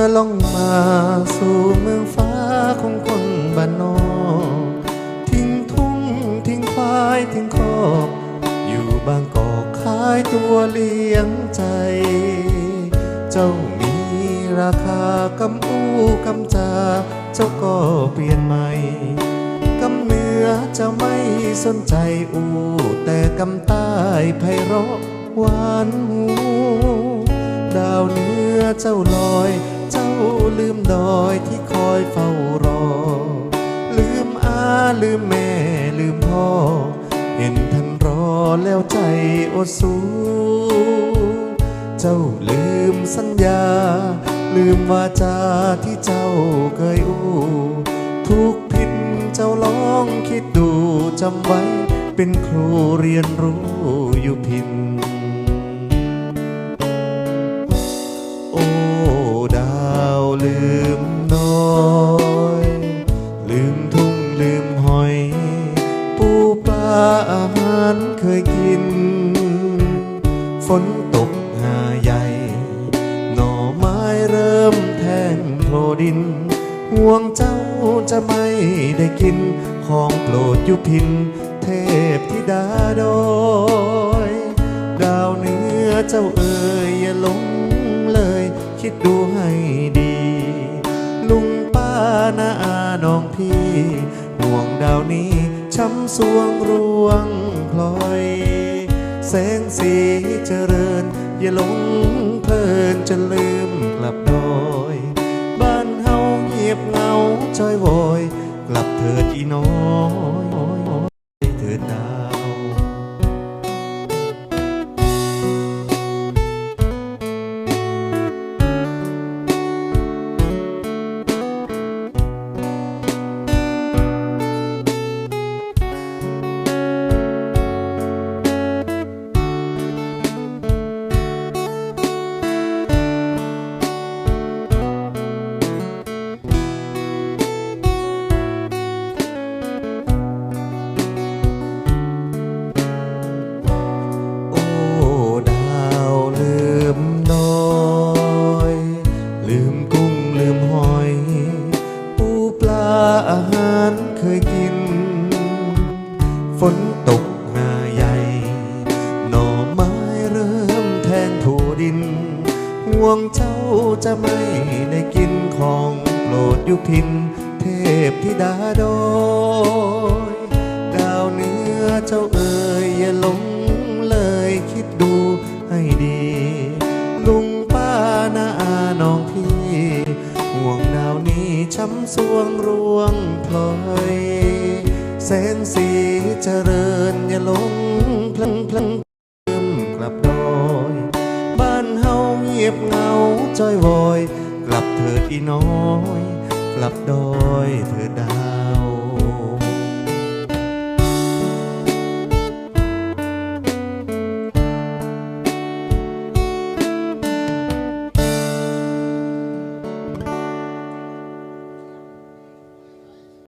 เหนื้อล่องมาสู่เมืองฟ้าของคนบ้านนอกทิ้งทุ่งทิ้งควายทิ้งคอกอยู่บางกอกขายตัวเลี้ยงใจ เจ้ามีราคากำอู้กำจา เจ้าก็เปลี่ยนใหม่กำเนื้อจะไม่สนใจอูแต่กำใต้ไพเราะหวานหูดาวเนื้อเจ้าลอย ลืมดอยที่คอยเฝ้ารอ ลืมอาลืมแม่ลืมพ่อ เห็นท่านรอแล้วใจอดสูเจ้าลืมสัญญา ลืมวาจาที่เจ้าเคยอู้ทุกผิดเจ้าลองคิดดูจำไว้ เป็นครูเรียนรู้อยู่พิน ฝนตกหาใหญ่ หน่อไม้เริ่มแทงโผลดิน ห่วงเจ้าจะไม่ได้กิน ของโปรดยุพิน เทพธิดาดอยดาวเหนือเจ้าเอ่ยอย่าหลงเลย คิดดูให้ดี ลุงป้านาอาน้องพี่ห่วงดาวนี้ช้ำสวงรวงพลอย แสงสีเจริญ อย่าหลงเพลินจะลืมกลับดอย บ้านเฮาเงียบเงาจอยโวย กลับเถิดอีน้อย ฝนตกหนาใหญ่ หน่อไม้เริ่มแทงถูดิน ห่วงเจ้าจะไม่ได้กินของโปรดยุพิน เทพธิดาดอยดาวเนื้อเจ้าเอ่ยอย่าหลงเลยคิดดูให้ดี ลุงป้านาอาน้องพี่ ห่วงดาวนี้ช้ำสวงรวงพลอย สนสีเจริญอย่าลงพลังพลังลืมกลับดอย บ้านเฮาเงียบเงาจอยวอย กลับเถิดอีน้อย กลับดอยเถิด